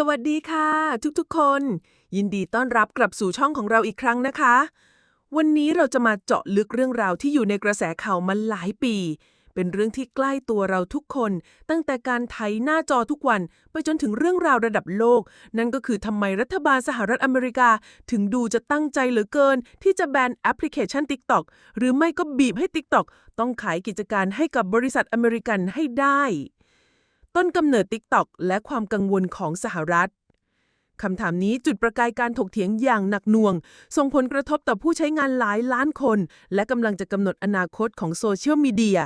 สวัสดีค่ะ ทุกๆคน ยินดีต้อนรับกลับสู่ช่องของเราอีกครั้งนะคะ วันนี้เราจะมาเจาะลึกเรื่องราวที่อยู่ในกระแสข่าวมาหลายปี เป็นเรื่องที่ใกล้ตัวเราทุกคน ตั้งแต่การไถหน้าจอทุกวันไปจนถึงเรื่องราวระดับโลก นั่นก็คือทำไมรัฐบาลสหรัฐอเมริกา ถึงดูจะตั้งใจเหลือเกิน ที่จะแบนแอปพลิเคชัน TikTok หรือไม่ก็บีบให้ TikTok ต้องขายกิจการให้กับบริษัทอเมริกันให้ได้ ต้นกำเนิด TikTok และความกังวลของสหรัฐคำถามนี้จุดประกายการถกเถียงอย่างหนักหน่วง ส่งผลกระทบต่อผู้ใช้งานหลายล้านคน และกำลังจะกำหนดอนาคตของโซเชียลมีเดีย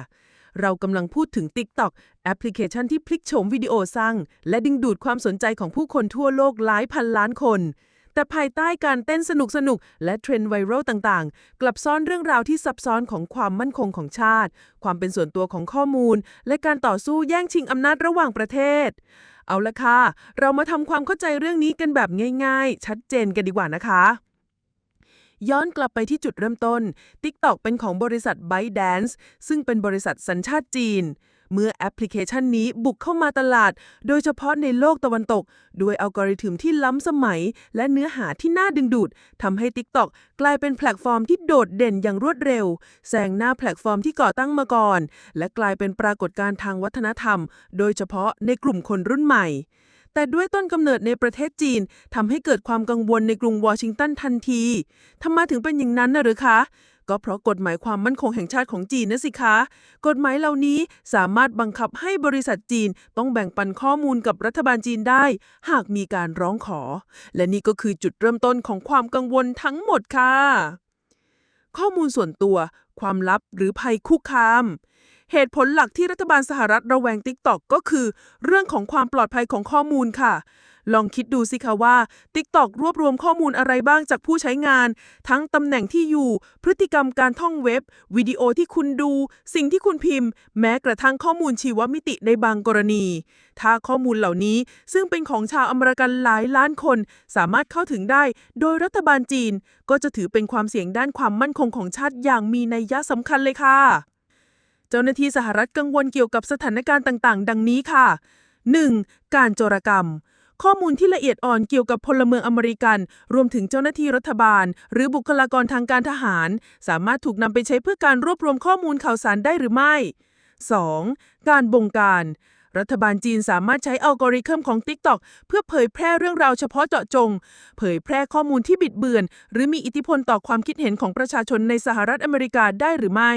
เรากำลังพูดถึง TikTok แอปพลิเคชันที่พลิกโฉมวิดีโอสร้าง และดึงดูดความสนใจของผู้คนทั่วโลกหลายพันล้านคน แต่ภายใต้การเต้นสนุกสนุกและเทรนด์ไวรัลต่างๆ กลับซ่อนเรื่องราวที่ซับซ้อนของความมั่นคงของชาติ ความเป็นส่วนตัวของข้อมูล และการต่อสู้แย่งชิงอำนาจระหว่างประเทศ เอาละค่ะ เรามาทำความเข้าใจเรื่องนี้กันแบบง่าย ๆ ชัดเจนกันดีกว่านะคะย้อนกลับไปที่จุดเริ่มต้น TikTok เป็นของบริษัท ByteDance ซึ่งเป็นบริษัทสัญชาติจีน เมื่อแอปพลิเคชันนี้บุกเข้ามาตลาด โดยเฉพาะในโลกตะวันตก ด้วยอัลกอริทึมที่ล้ำสมัย และเนื้อหาที่น่าดึงดูดทำให้ TikTok กลายเป็นแพลตฟอร์มที่โดดเด่นอย่างรวดเร็วแซงหน้าแพลตฟอร์มที่ก่อตั้งมาก่อน และกลายเป็นปรากฏการณ์ทางวัฒนธรรม โดยเฉพาะในกลุ่มคนรุ่นใหม่แต่ด้วยต้นกำเนิดในประเทศจีนทำให้เกิดความกังวลในกรุงวอชิงตันทันทีทำไมถึงเป็นอย่างนั้นนะหรือคะ ก็เพราะกฎหมายความมั่นคงแห่งชาติของจีนนะสิคะ กฎหมายเหล่านี้สามารถบังคับให้บริษัทจีนต้องแบ่งปันข้อมูลกับรัฐบาลจีนได้ หากมีการร้องขอ และนี่ก็คือจุดเริ่มต้นของความกังวลทั้งหมดค่ะ ข้อมูลส่วนตัว ความลับหรือภัยคุกคาม เหตุผลหลักที่รัฐบาลสหรัฐระแวง TikTok ก็คือ เรื่องของความปลอดภัยของข้อมูลค่ะ ลองคิดดูสิคะว่า TikTok รวบรวมข้อมูลอะไรบ้างจากผู้ใช้งาน ทั้งตำแหน่งที่อยู่ พฤติกรรมการท่องเว็บ วิดีโอที่คุณดู สิ่งที่คุณพิมพ์ แม้กระทั่งข้อมูลชีวมิติในบางกรณี ถ้าข้อมูลเหล่านี้ซึ่งเป็นของชาวอเมริกันหลายล้านคน สามารถเข้าถึงได้ โดยรัฐบาลจีน ก็จะถือเป็นความเสี่ยงด้านความมั่นคงของชาติอย่างมีนัยยะสำคัญเลยค่ะ เจ้าหน้าที่สหรัฐกังวลเกี่ยวกับสถานการณ์ต่าง ๆ ดังนี้ค่ะ 1. การโจรกรรม ข้อมูลที่ละเอียดอ่อนเกี่ยวกับพลเมืองอเมริกัน รวมถึงเจ้าหน้าที่รัฐบาล หรือบุคลากรทางการทหาร สามารถถูกนำไปใช้เพื่อการรวบรวมข้อมูลข่าวสารได้หรือไม่ 2. การบงการ รัฐบาลจีนสามารถใช้อัลกอริทึมของ TikTok เพื่อเผยแพร่เรื่องราวเฉพาะเจาะจง เผยแพร่ข้อมูลที่บิดเบือน หรือมีอิทธิพลต่อความคิดเห็นของประชาชนในสหรัฐอเมริกาได้หรือไม่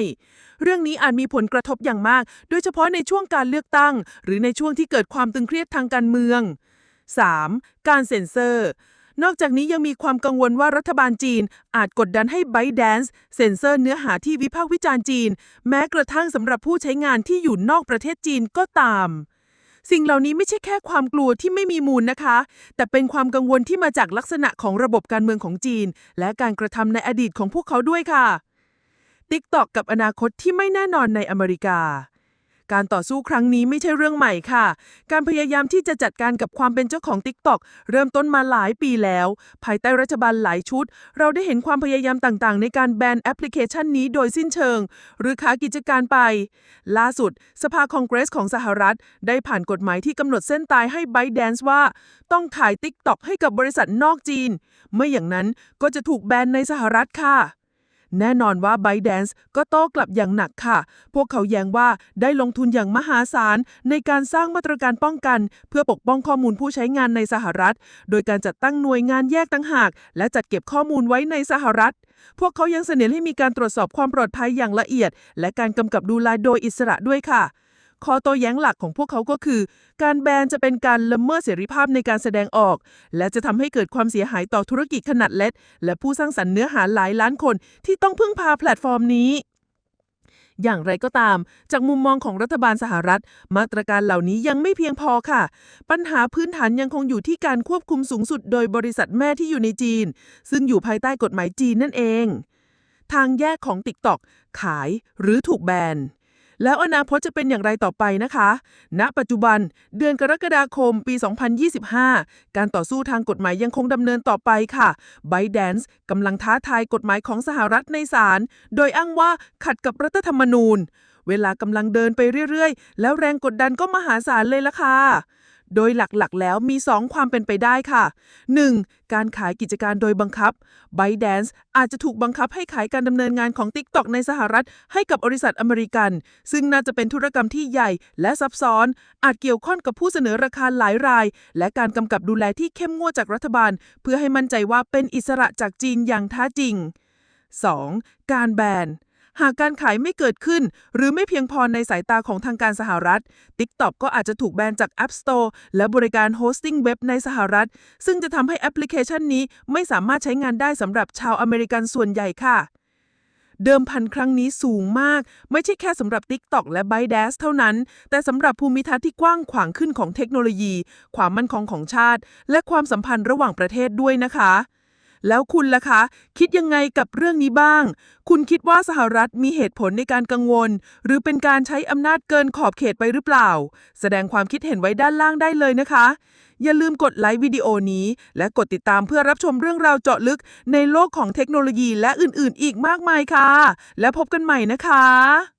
เรื่องนี้อาจมีผลกระทบอย่างมาก โดยเฉพาะในช่วงการเลือกตั้ง หรือในช่วงที่เกิดความตึงเครียดทางการเมือง 3. การเซ็นเซอร์ นอกจากนี้ยังมีความกังวลว่ารัฐบาลจีน อาจกดดันให้ ByteDance เซ็นเซอร์เนื้อหาที่วิพากษ์วิจารณ์จีน แม้กระทั่งสำหรับผู้ใช้งานที่อยู่นอกประเทศจีนก็ตาม สิ่งเหล่านี้ไม่ใช่แค่ความกลัวที่ไม่มีมูลนะคะ แต่เป็นความกังวลที่มาจากลักษณะของระบบการเมืองของจีน และการกระทำในอดีตของพวกเขาด้วยค่ะ TikTok กับอนาคตที่ไม่แน่นอนในอเมริกา การต่อสู้ครั้งนี้ไม่ใช่เรื่องใหม่ค่ะ การพยายามที่จะจัดการกับความเป็นเจ้าของ TikTok เริ่มต้นมาหลายปีแล้ว ภายใต้รัฐบาลหลายชุด เราได้เห็นความพยายามต่างๆ ในการแบนแอปพลิเคชันนี้โดยสิ้นเชิง หรือขากิจการไป ล่าสุด สภาคองเกรสของสหรัฐ ได้ผ่านกฎหมายที่กำหนดเส้นตายให้ ByteDance ว่า ต้องขาย TikTok ให้กับบริษัทนอกจีน ไม่อย่างนั้นก็จะถูกแบนในสหรัฐค่ะ แน่นอนว่า b y d a n c e ก็โต้กลับอย่างหนักค่ะ พวกเขาแย้งว่าได้ลงทุนอย่างมหาศาล ในการสร้างมาตรการป้องกัน เพื่อปกป้องข้อมูลผู้ใช้งานในสหรัฐ โดยการจัดตั้งหน่วยงานแยกต่างหาก และจัดเก็บข้อมูลไว้ในสหรัฐ พวกเขายังเสนอให้มีการตรวจสอบความปลอดภัยอย่างละเอียด และการกำกับดูแลโดยอิสระด้วยค่ะ ข้อโต้แย้งหลักของพวกเขาก็คือ การแบนจะเป็นการละเมิดเสรีภาพในการแสดงออก และจะทำให้เกิดความเสียหายต่อธุรกิจขนาดเล็ก และผู้สร้างสรรค์เนื้อหาหลายล้านคนที่ต้องพึ่งพาแพลตฟอร์มนี้อย่างไรก็ตาม จากมุมมองของรัฐบาลสหรัฐ มาตรการเหล่านี้ยังไม่เพียงพอค่ะ ปัญหาพื้นฐานยังคงอยู่ที่การควบคุมสูงสุดโดยบริษัทแม่ที่อยู่ในจีน ซึ่งอยู่ภายใต้กฎหมายจีนนั่นเอง ทางแยกของ TikTok ขายหรือถูกแบน แล้วอนาคตจะเป็นอย่างไรต่อไปนะคะ ณ ปัจจุบันเดือนกรกฎาคมปี 2025 การต่อสู้ทางกฎหมายยังคงดำเนินต่อไปค่ะ ByteDance กำลังท้าทายกฎหมายของสหรัฐในศาล โดยอ้างว่าขัดกับรัฐธรรมนูญ เวลากำลังเดินไปเรื่อยๆ แล้วแรงกดดันก็มหาศาลเลยละค่ะ โดยหลักๆ แล้วมี 2 ความเป็นไปได้ค่ะ 1. การขายกิจการโดยบังคับ ByteDance อาจจะถูกบังคับให้ขายการดำเนินงานของ TikTok ในสหรัฐ ให้กับบริษัทอเมริกัน ซึ่งน่าจะเป็นธุรกรรมที่ใหญ่และซับซ้อน อาจเกี่ยวข้องกับผู้เสนอราคาหลายราย และการกำกับดูแลที่เข้มงวดจากรัฐบาล เพื่อให้มั่นใจว่าเป็นอิสระจากจีนอย่างแท้จริง 2. การแบน หากการขายไม่เกิดขึ้น หรือไม่เพียงพอในสายตาของทางการสหรัฐ TikTok ก็อาจจะถูกแบนจาก App Store และบริการโฮสติ้งเว็บในสหรัฐ ซึ่งจะทำให้แอปพลิเคชันนี้ไม่สามารถใช้งานได้สำหรับชาวอเมริกันส่วนใหญ่ค่ะเดิมพันครั้งนี้สูงมาก ไม่ใช่แค่สำหรับ TikTok และ ByteDance เท่านั้น แต่สำหรับภูมิทัศน์ที่กว้างขวางขึ้นของเทคโนโลยี ความมั่นคงของชาติ และความสัมพันธ์ระหว่างประเทศด้วยนะคะ แล้วคุณล่ะคะ คิดยังไงกับเรื่องนี้บ้าง คุณคิดว่าสหรัฐมีเหตุผลในการกังวล หรือเป็นการใช้อำนาจเกินขอบเขตไปหรือเปล่า แสดงความคิดเห็นไว้ด้านล่างได้เลยนะคะ อย่าลืมกดไลค์วิดีโอนี้ และกดติดตามเพื่อรับชมเรื่องราวเจาะลึกในโลกของเทคโนโลยีและอื่นๆ อีกมากมายค่ะ และพบกันใหม่นะคะ